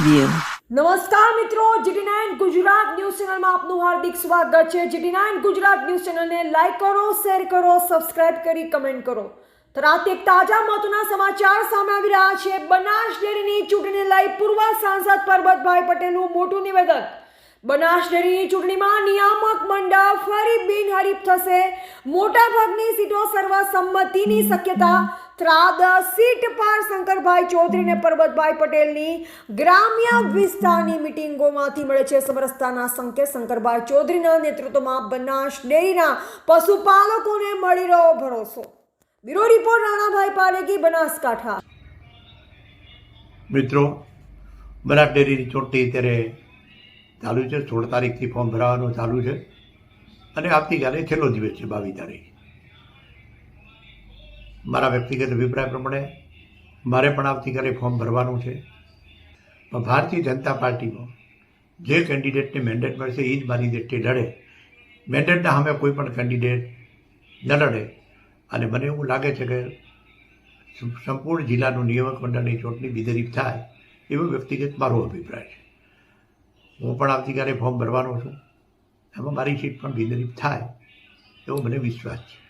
નમસ્કાર મિત્રો GT nine Gujarat news ચેનલમાં આપનું હાર્દિક સ્વાગત છે. જીટી નાઇન ગુજરાત ન્યૂઝ ચેનલને લાઈક કરો, શેર કરો, સબસ્ક્રાઇબ કરી, કમેન્ટ કરો. તો એક તાજા મહત્વના સમાચાર સામે આવી રહ્યા છે. બનાસ ડેરીની ચૂંટણી લઈ પૂર્વ સાંસદ પરબતભાઈ પટેલનું મોટું નિવેદન. બનાસ ડેરીની ચૂંટણીમાં નિયામક મંડળ ફરી બિનહરીફ થશે. મોટાભાગની સીટો સર્વસંમતિની શક્યતા ત્રાદ સીટ પર શંકરભાઈ ચૌધરી અને પરબતભાઈ પટેલની ગ્રામ્ય વિસ્તારની મિટિંગોમાંથી મળે છે સમરસતાના સંકેત. શંકરભાઈ ચૌધરીના નેતૃત્વમાં બનાસ ડેરીના પશુપાલકોને મળી રહ્યો ભરોસો. Bureau report Ranabhai Paregi Banaskantha. મિત્રો, બનાસ ડેરીની ચોટી અત્યારે ચાલુ છે. સોળ તારીખથી ફોર્મ ભરાવાનું ચાલુ છે. અને આવતીકાલે છેલ્લો દિવસ છે બાવીસ તારીખ. મારા વ્યક્તિગત અભિપ્રાય પ્રમાણે મારે પણ આવતીકાલે ફોર્મ ભરવાનું છે. પણ ભારતીય જનતા પાર્ટીમાં જે કેન્ડિડેટને મેન્ડેટ મળશે એ જ મારી દ્રષ્ટિએ લડે. મેન્ડેટના સામે કોઈ પણ કેન્ડિડેટ ન લડે. અને મને એવું લાગે છે કે સંપૂર્ણ જિલ્લાનું નિયામક મંડળની ચૂંટણી બિદરીફ થાય એવો વ્યક્તિગત મારો અભિપ્રાય છે. હું પણ આવતીકાલે ફોર્મ ભરવાનો છું. એમાં મારી સીટ પણ બિદરીફ થાય એવો મને વિશ્વાસ છે.